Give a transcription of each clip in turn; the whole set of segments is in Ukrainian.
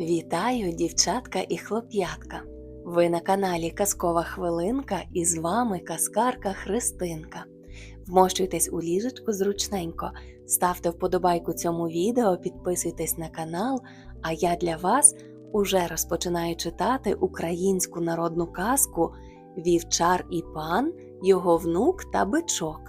Вітаю, дівчатка і хлоп'ятка! Ви на каналі Казкова Хвилинка і з вами казкарка Христинка. Вмощуйтесь у ліжечку зручненько, ставте вподобайку цьому відео, підписуйтесь на канал, а я для вас уже розпочинаю читати українську народну казку Вівчар і пан, його внук та бичок.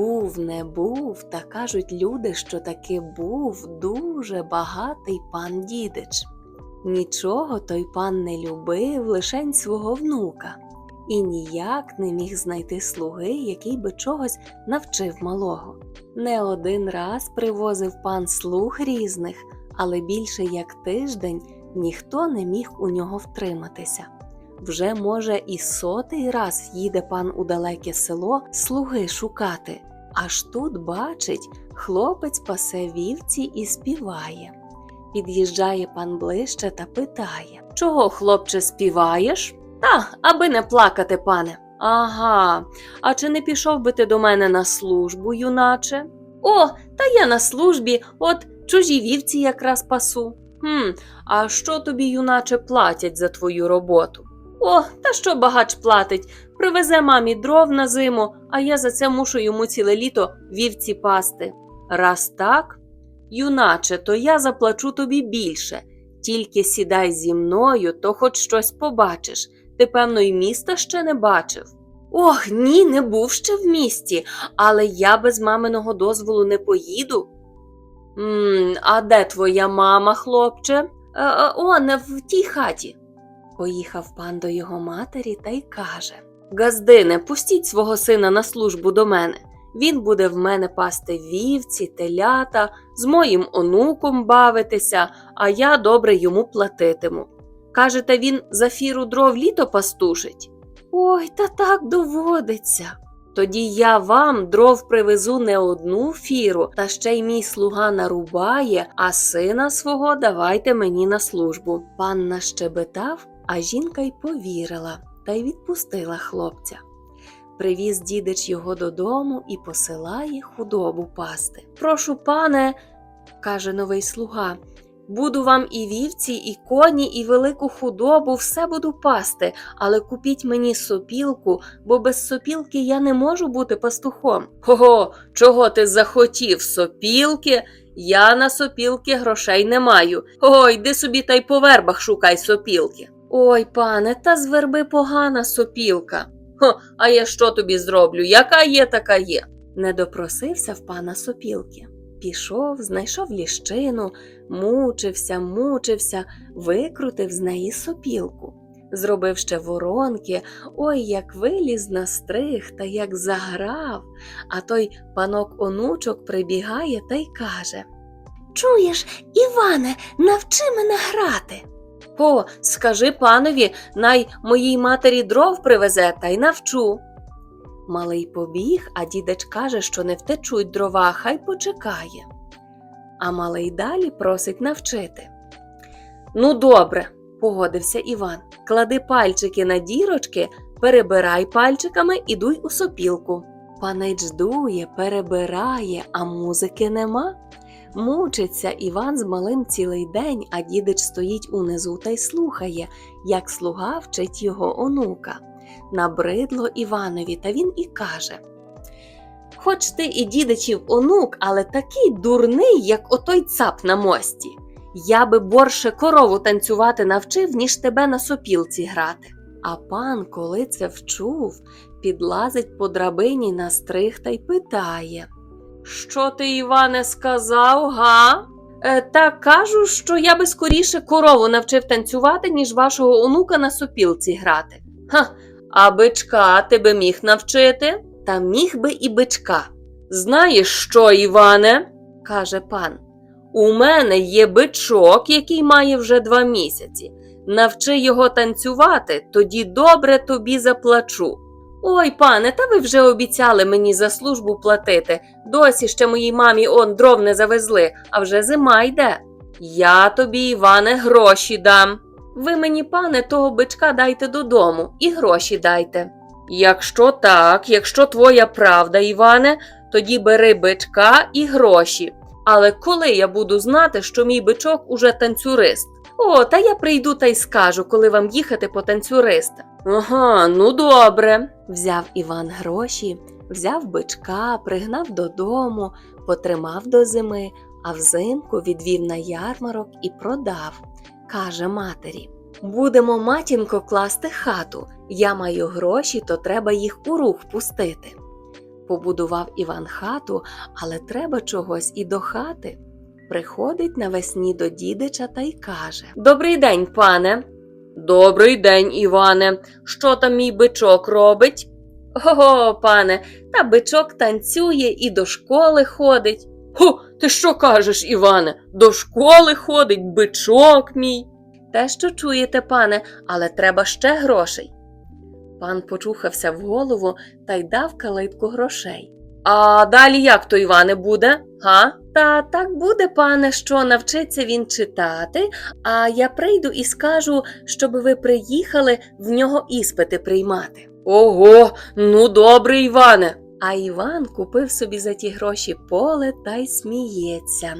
Був, не був, та кажуть люди, що таки був дуже багатий пан дідич. Нічого той пан не любив, лишень свого внука, і ніяк не міг знайти слуги, який би чогось навчив малого. Не один раз привозив пан слуг різних, але більше як тиждень ніхто не міг у нього втриматися. Вже, може, і сотий раз їде пан у далеке село слуги шукати. Аж тут бачить, хлопець пасе вівці і співає. Під'їжджає пан ближче та питає Чого, хлопче, співаєш? Та, аби не плакати, пане. Ага, а чи не пішов би ти до мене на службу, юначе? О, та я на службі, от чужі вівці якраз пасу. Хм, а що тобі, юначе, платять за твою роботу? О, та що багач платить? Привезе мамі дров на зиму, а я за це мушу йому ціле літо вівці пасти. Раз так, юначе, то я заплачу тобі більше. Тільки сідай зі мною, то хоч щось побачиш. Ти, певно, й міста ще не бачив. Ох, ні, не був ще в місті, але я без маминого дозволу не поїду. м а де твоя мама, хлопче? Е, е, о, не в тій хаті. Поїхав пан до його матері та й каже Газдине, пустіть свого сина на службу до мене. Він буде в мене пасти вівці, телята, з моїм онуком бавитися, а я добре йому платитиму. Кажете, він за фіру дров літо пастушить? Ой, та так доводиться. Тоді я вам дров привезу не одну фіру, та ще й мій слуга нарубає, а сина свого давайте мені на службу. Пан нащебетав, а жінка й повірила та й відпустила хлопця. Привіз дідич його додому і посилає худобу пасти. Прошу, пане, каже новий слуга, буду вам і вівці, і коні, і велику худобу, все буду пасти, але купіть мені сопілку, бо без сопілки я не можу бути пастухом. Ого, чого ти захотів сопілки? Я на сопілки грошей не маю. Ой, йди собі та й по вербах шукай сопілки. Ой, пане, та з верби погана сопілка. Хо, а я що тобі зроблю? Яка є, така є. Не допросився в пана сопілки. Пішов, знайшов ліщину, мучився, мучився, викрутив з неї сопілку. Зробив ще воронки, ой, як виліз на стриг та як заграв. А той панок онучок прибігає та й каже Чуєш, Іване, навчи мене грати. О, скажи панові, най моїй матері дров привезе та й навчу. Малий побіг, а дідеч каже, що не втечуть дрова, хай почекає. А малий далі просить навчити. Ну, добре, погодився Іван. Клади пальчики на дірочки, перебирай пальчиками і дуй у сопілку. Панич дує, перебирає, а музики нема. Мучиться Іван з малим цілий день, а дідич стоїть унизу та й слухає, як слуга вчить його онука. Набридло Іванові, та він і каже Хоч ти і дідичів онук, але такий дурний, як отой цап на мості. Я би борше корову танцювати навчив, ніж тебе на сопілці грати. А пан, коли це вчув, підлазить по драбині на стриг та й питає що ти, Іване, сказав, га? Е, та кажу, що я би скоріше корову навчив танцювати, ніж вашого онука на сопілці грати. Ха, а бичка тебе міг навчити? Та міг би і бичка. Знаєш що, Іване? каже пан. У мене є бичок, який має вже два місяці. Навчи його танцювати, тоді добре тобі заплачу. Ой, пане, та ви вже обіцяли мені за службу платити. Досі ще моїй мамі он дров не завезли, а вже зима йде. Я тобі, Іване, гроші дам. Ви мені, пане, того бичка дайте додому і гроші дайте. Якщо так, якщо твоя правда, Іване, тоді бери бичка і гроші. Але коли я буду знати, що мій бичок уже танцюрист? О, та я прийду та й скажу, коли вам їхати по танцюриста. Ага, ну добре. Взяв Іван гроші, взяв бичка, пригнав додому, потримав до зими, а взимку відвів на ярмарок і продав. Каже матері: Будемо, матінко, класти хату. Я маю гроші, то треба їх у рух пустити. Побудував Іван хату, але треба чогось і до хати. Приходить навесні до дідича та й каже: Добрий день, пане. Добрий день, Іване. Що там мій бичок робить? Ого, пане, та бичок танцює і до школи ходить. Хо, ти що кажеш, Іване? До школи ходить бичок мій. Те, що чуєте, пане, але треба ще грошей. Пан почухався в голову та й дав калитку грошей. А далі як то, Іване, буде? Га? Та так буде, пане, що навчиться він читати, а я прийду і скажу, щоб ви приїхали в нього іспити приймати. Ого, ну добре, Іване. А Іван купив собі за ті гроші поле та й сміється.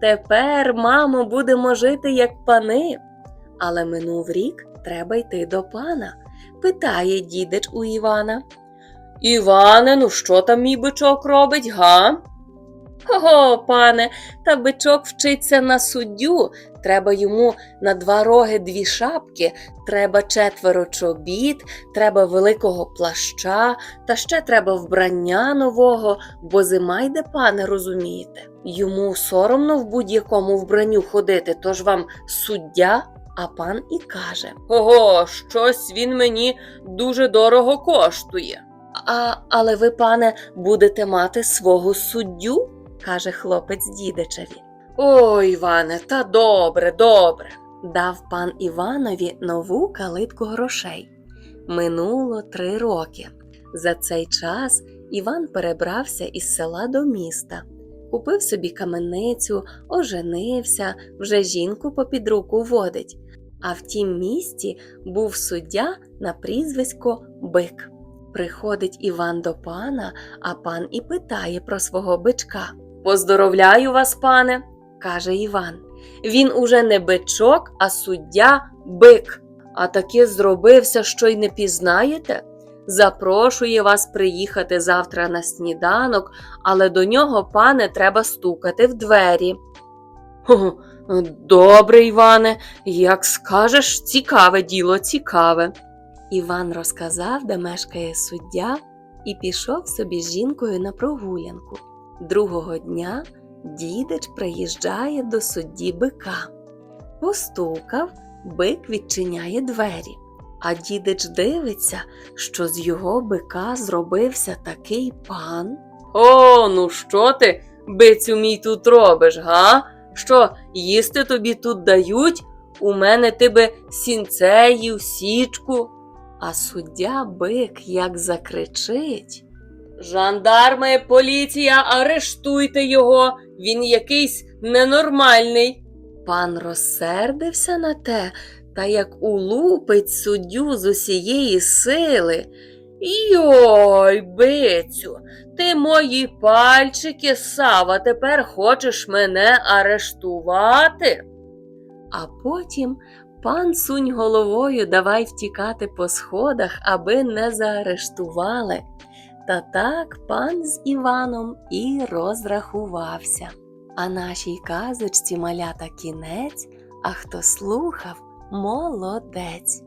Тепер, мамо, будемо жити як пани. Але минув рік треба йти до пана, питає дідич у Івана. Іване, ну що там мій бичок робить, га? Ого, пане, та бичок вчиться на суддю. Треба йому на два роги дві шапки, треба четверо чобіт, треба великого плаща, та ще треба вбрання нового, бо зима йде, пане, розумієте. Йому соромно в будь-якому вбранню ходити, тож вам суддя, а пан і каже: Ого, щось він мені дуже дорого коштує. А, але ви, пане, будете мати свого суддю? Каже хлопець дідичеві. Ой, Іване, та добре, добре. Дав пан Іванові нову калитку грошей. Минуло три роки. За цей час Іван перебрався із села до міста, купив собі каменицю, оженився, вже жінку попід руку водить. А в тім місті був суддя на прізвисько Бик. Приходить Іван до пана, а пан і питає про свого бичка. Поздоровляю вас, пане, каже Іван. Він уже не бичок, а суддя бик. А таки зробився, що й не пізнаєте. Запрошує вас приїхати завтра на сніданок, але до нього, пане, треба стукати в двері. «Хо, Добре, Іване, як скажеш, цікаве діло, цікаве. Іван розказав, де мешкає суддя, і пішов собі з жінкою на прогулянку. Другого дня дідич приїжджає до судді бика. Постукав, бик відчиняє двері, а дідич дивиться, що з його бика зробився такий пан. О, ну що ти, бицю мій тут робиш, га? Що, їсти тобі тут дають? У мене тебе сінцеїв, січку. А суддя бик як закричить. Жандарми, поліція, арештуйте його, він якийсь ненормальний. Пан розсердився на те, та як улупить суддю з усієї сили. Йой, бицю, ти мої пальчики сава, тепер хочеш мене арештувати? А потім пан сунь головою давай втікати по сходах, аби не заарештували. Та так пан з Іваном і розрахувався. А нашій казочці малята кінець, а хто слухав, молодець.